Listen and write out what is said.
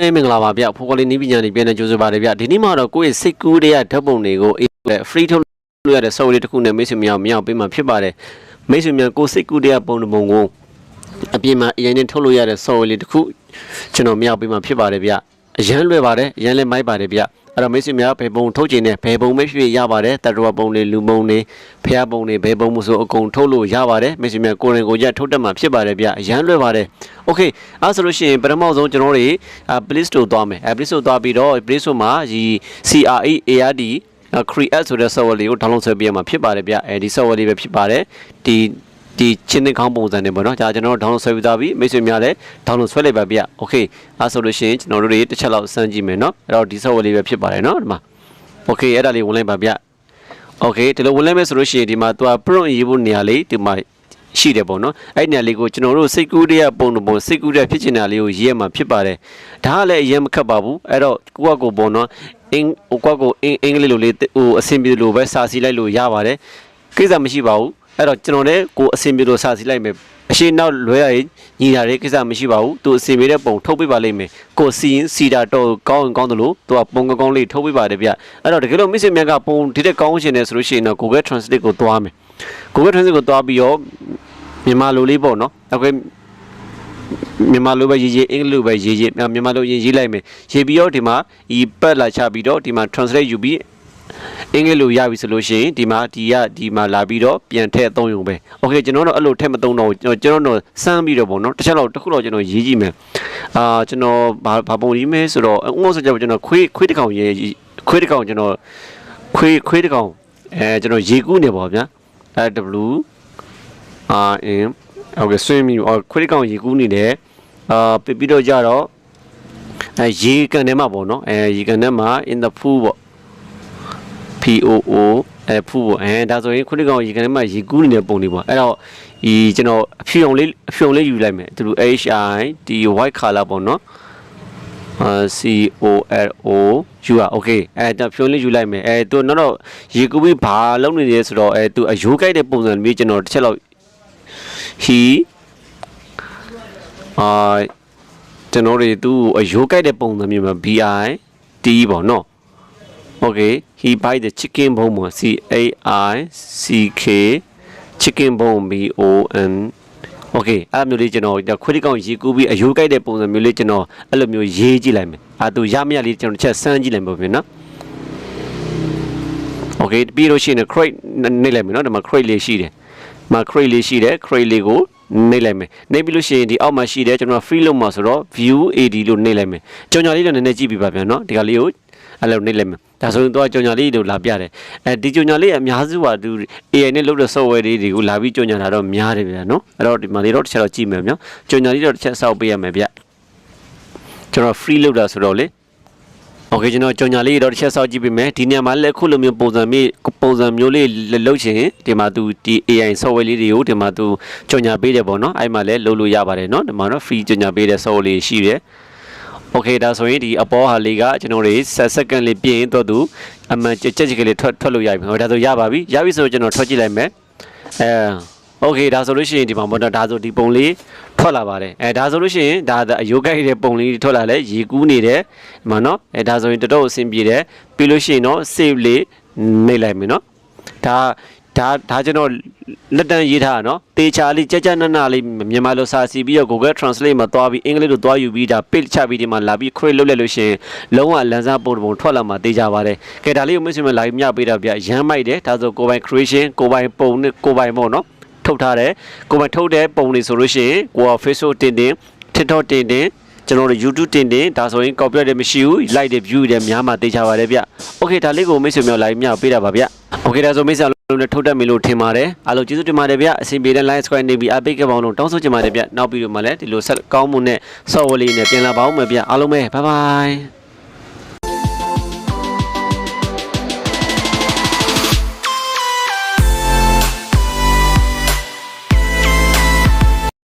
အေးမင်္ဂလာပါဗျဖိုးကလေးနီးပညာနေပြန်နေကြိုဆိုပါတယ်ဗျဒီနေ့မှာတော့ကိုယ့်ရဲ့စိတ်ကူးတွေကဓာတ်ပုံတွေကိုအေး free ထုတ်လို့ရတဲ့ software လေးတစ်ခုနဲ့မိတ်ဆွေများမြောက်ပေးမှာဖြစ်ပါတယ်မိတ်ဆွေများကိုယ်စိတ်ကူးတွေကပုံတစ်ပုံကိုအပြင်မှာအရင်နဲ့ထုတ်လို့ရတဲ့ software လေးတစ်ခုကျွန်တော်မြောက်ပေးမှာဖြစ်ပါတယ်ဗျအရန်လွယ်ပါတယ်အရန်လည်းမိုက်ပါတယ်ဗျ အဲ့တော့မိတ်ဆွေများဘယ်ပုံထုတ်ခြင်းနဲ့ဘယ်ပုံပဲဖြစ်ဖြစ်ရပါတယ်တတရဝပုံတွေလူပုံတွေဖျားပုံတွေဘယ်ပုံမဆိုအကုန်ထုတ်လို့ရပါတယ်မိတ်ဆွေများကိုယ်ရင်ကိုယ်ကြထုတ်တတ်မှာဖြစ်ပါတယ်ဗျအရန်လွယ်ပါတယ် okay အဲ့ဆိုလို့ရှိရင်ပထမဆုံးကျွန်တော်တို့အာ Play Store သွားမယ်အဲ Play Store သွားပြီးတော့ Play Store မှာဒီ CRE ARD create ဆိုတဲ့ software လေးကို download ဆွဲပေးရမှာဖြစ်ပါတယ်ဗျအဲဒီ software လေးပဲဖြစ်ပါတယ်ဒီ ဒီချင်းနှခေါင်းပုံစံနဲ့ပေါ့နော်ဒါကျွန်တော်တို့ download ဆွဲပြီးသားပြီမိတ်ဆွေများလည်း download ဆွဲလိုက်ပါဗျ okay အဲ့ဆိုလို့ရှိရင်ကျွန်တော်တို့တွေတစ်ချက်လောက်စမ်းကြည့်မယ်နော်အဲ့တော့ဒီ software လေးပဲဖြစ်ပါတယ်နော်ဒီမှာ okay အဲ့ဒါလေးဝင်လိုက်ပါဗျ okay ဒီလိုဝင်လိုက်မယ်ဆိုလို့ရှိရင်ဒီမှာသူက prompt ရေးဖို့နေရာလေးဒီမှာရှိတယ်ပေါ့နော်အဲ့ဒီနေရာလေးကိုကျွန်တော်တို့စိတ်ကူးတဲ့ပုံတစ်ပုံစိတ်ကူးတဲ့ဖြစ်ချင်တာလေးကိုရေးရမှာဖြစ်ပါတယ်ဒါကလည်းအရင်မခက်ပါဘူးအဲ့တော့ကိုကကိုပေါ့နော်အင်းဟိုကကိုအင်းအင်္ဂလိပ်လိုလေးဟိုအဆင်ပြေလို့ပဲစာစီလိုက်လို့ရပါတယ်ကိစ္စမရှိပါဘူး အဲ့တော့ကျွန်တော်လည်းကိုအဆင်ပြေလို့စာစီလိုက်မယ်အရှိနောက်လွဲရရင်ညီတာတဲ့ကိစ္စမရှိပါဘူးသူအဆင်ပြေတဲ့ပုံထုတ်ပေးပါလိမ့်မယ်ကိုစီရင်စီတာတော့ကောင်းရင်ကောင်းတယ်လို့သူကပုံကောင်းကောင်းလေးထုတ်ပေးပါတယ်ဗျအဲ့တော့တကယ်လို့မိတ်ဆွေများကပုံဒီတဲ့ကောင်းရှင်နေဆိုလို့ရှိရင်တော့ Google Translate ကိုသွားမယ် Google Translate ကိုသွားပြီးတော့မြန်မာလိုလေးပေါ့နော်အခုမြန်မာလိုပဲရေးရေးအင်္ဂလိပ်လိုပဲရေးရေးမြန်မာလိုရေးရေးလိုက်မယ်ရေးပြီးတော့ဒီမှာဤပတ်လာချပြီးတော့ဒီမှာ translate ယူပြီး အင်္ဂလိပ်လိုရပြီဆိုလို့ရှိရင်ဒီမှာဒီကဒီမှာလာပြီးတော့ပြန်ထည့်အသုံးရုံပဲโอเคကျွန်တော်တို့အဲ့လိုထည့်မသုံးတော့ဘူးကျွန်တော်တို့စမ်းပြီးတော့ပေါ့နော်တစ်ချက်တော့တစ်ခုတော့ကျွန်တော်ရေးကြည့်မယ်အာကျွန်တော်ဘာဘာပုံရေးမဲဆိုတော့ဥပမာဆိုကြပါကျွန်တော်ခွေးခွေးတစ်ကောင်ရေးခွေးတစ်ကောင်ကျွန်တော်ခွေးခွေးတစ်ကောင်အဲကျွန်တော်ရေကူးနေပါဗျာအဲ W R M ဟုတ်ကဲ့ swimming အော်ခွေးတစ်ကောင်ရေကူးနေတယ်အာပြပြီးတော့ကြတော့အဲရေကန်ထဲမှာပေါ့နော်အဲရေကန်ထဲမှာ in the pool ပေါ့ P O O အဲဖူပေါ့အဲဒါဆိုရင်ခုနကောင်ရေကန်ထဲမှာရေကူးနေတဲ့ပုံလေးပေါ့အဲ့တော့ဒီကျွန်တော်အဖြူအောင်လေးအဖြူအောင်လေးယူလိုက်မယ်သူတို့ H I D white color ပေါ့နော်အာ C O L O U อ่ะ okay အဲဒါဖြုံးလေးယူလိုက်မယ်အဲသူတော့တော့ရေကူးပြီးဘာလုံးနေလဲဆိုတော့အဲသူအယိုးကြိုက်တဲ့ပုံစံမျိုးကျွန်တော်တစ်ချက်လောက် he အာကျွန်တော်တွေသူ့အယိုးကြိုက်တဲ့ပုံစံမျိုးမှာ B I T ပေါ့နော် Okay he buy the chicken bone မှာ C A I C K chicken bone B O N Okay အဲ့လိုမျိုးလေးကျွန်တော်ခွေးတစ်ကောင်ရေကူးပြီးအယိုးကြိုက်တဲ့ပုံစံမျိုးလေးကျွန်တော်အဲ့လိုမျိုးရေးကြည့်လိုက်မယ်အဲ့သူရမရလေးကျွန်တော်တစ်ချက်စမ်းကြည့်လိုက်ပါမယ်နော် Okay ပြီးလို့ရှိရင် crate နှိပ်လိုက်မယ်နော်ဒီမှာ crate လေးရှိတယ်ဒီမှာ crate လေးရှိတယ် crate လေးကိုနှိပ်လိုက်မယ်နှိပ်ပြီးလို့ရှိရင်ဒီအောက်မှာရှိတယ်ကျွန်တော် free လုပ်မှာဆိုတော့ view AD လို့နှိပ်လိုက်မယ်ကြောင်ညာလေးတော့နည်းနည်းကြည့်ပြပါဗျာနော်ဒီကလေးကိုအဲ့လိုနှိပ်လိုက်မယ် ဒါဆိုရင်တော့ကြောင်ညာလေးတို့လာပြတယ်အဲဒီကြောင်ညာလေးအများစုကသူ AI နဲ့လုပ်တဲ့ software လေးတွေကိုလာပြီးကြောင်ညာတာတော့များတယ်ဗျာနော်အဲ့တော့ဒီမှာလေးတော့တစ်ချက်တော့ကြည့်မယ်ဗျာကြောင်ညာလေးတော့တစ်ချက်စောက်ပေးရမယ်ဗျကျွန်တော် free လုပ်တာဆိုတော့လေ โอเคကျွန်တော်ကြောင်ညာလေးတော့တစ်ချက်စောက်ကြည့်ပေးမယ်ဒီနေရာမှာလည်းခုလိုမျိုးပုံစံမျိုးပုံစံမျိုးလေးလုပ်ချင်ဒီမှာသူဒီ AI software လေးတွေကိုဒီမှာသူကြောင်ညာပေးတယ်ပေါ့နော်အဲ့မှာလည်းလုပ်လို့ရပါတယ်နော်ဒီမှာတော့ free ကြောင်ညာပေးတဲ့ software လေးရှိတယ် โอเคဒါဆိုရင်ဒီအပေါ်ဟာလေးကကျွန်တော်တို့ဆက်စက္ကန့်လေးပြင်တော့သူအမှန်ကြက်ကြက်ကလေးထွက်ထွက်လို့ရပြီဟောဒါဆိုရပါပြီရပြီဆိုကျွန်တော်ထွက်ကြည့်လိုက်မယ်အဲโอเคဒါဆိုလို့ရှိရင်ဒီမှာပေါ့နော်ဒါဆိုဒီပုံလေးထွက်လာပါတယ်အဲဒါဆိုလို့ရှိရင်ဒါအယိုးကိုက်တဲ့ပုံလေးထွက်လာလဲရေကူးနေတယ်ဒီမှာနော်အဲဒါဆိုရင်တော်တော်အဆင်ပြေတယ်ပြီးလို့ရှိရင်တော့ save လေးနှိပ်လိုက်မယ်နော်ဒါ ဒါဒါကျွန်တော်လက်တန်းရေးထားတာနော်တေချာလေးကြက်ကြက်နက်နက်လေးမြန်မာလိုစာစီပြီးတော့ Google Translate မှာသွားပြီးအင်္ဂလိပ်လိုသွားယူပြီးဒါ page ချပြီးဒီမှာလာပြီး create လုပ်လိုက်လို့ရှိရင်လုံးဝလန်စားပုံပုံထွက်လာမှာတေချာပါတယ်ကဲဒါလေးကိုမဆွေးမလာပြီးမြပေးတာဗျရမ်းမိုက်တယ်ဒါဆိုကိုပိုင် creation ကိုပိုင်ပုံနဲ့ကိုပိုင်ပေါ့နော်ထုတ်ထားတယ်ကိုပိုင်ထုတ်တဲ့ပုံတွေဆိုလို့ရှိရင်ကိုက Facebook တင်တင် TikTok တင်တင်ကျွန်တော်တို့ YouTube တင်တင်ဒါဆိုရင် copy တယ်မရှိဘူး like တယ် view တယ်များမှတေချာပါတယ်ဗျ Okay ဒါလေးကိုမိတ်ဆွေမျိုးလိုက်မြပေးတာပါဗျ Okay ဒါဆိုမိတ်ဆွေ လုံးနဲ့ထုတ်တတ်ပြီလို့ထင်ပါတယ်အားလုံးကျေးဇူးတင်ပါတယ်ဗျအစီအပြေတဲ့ line square နေပြီးအပိတ်ကပောင်းလုံးတောင်းဆိုချင်ပါတယ်ဗျနောက်ပြီးတော့မှလည်းဒီလိုဆက်ကောင်းမှုနဲ့ software လေးနဲ့ပြန်လာပါဦးမယ်ဗျအားလုံးပဲ bye bye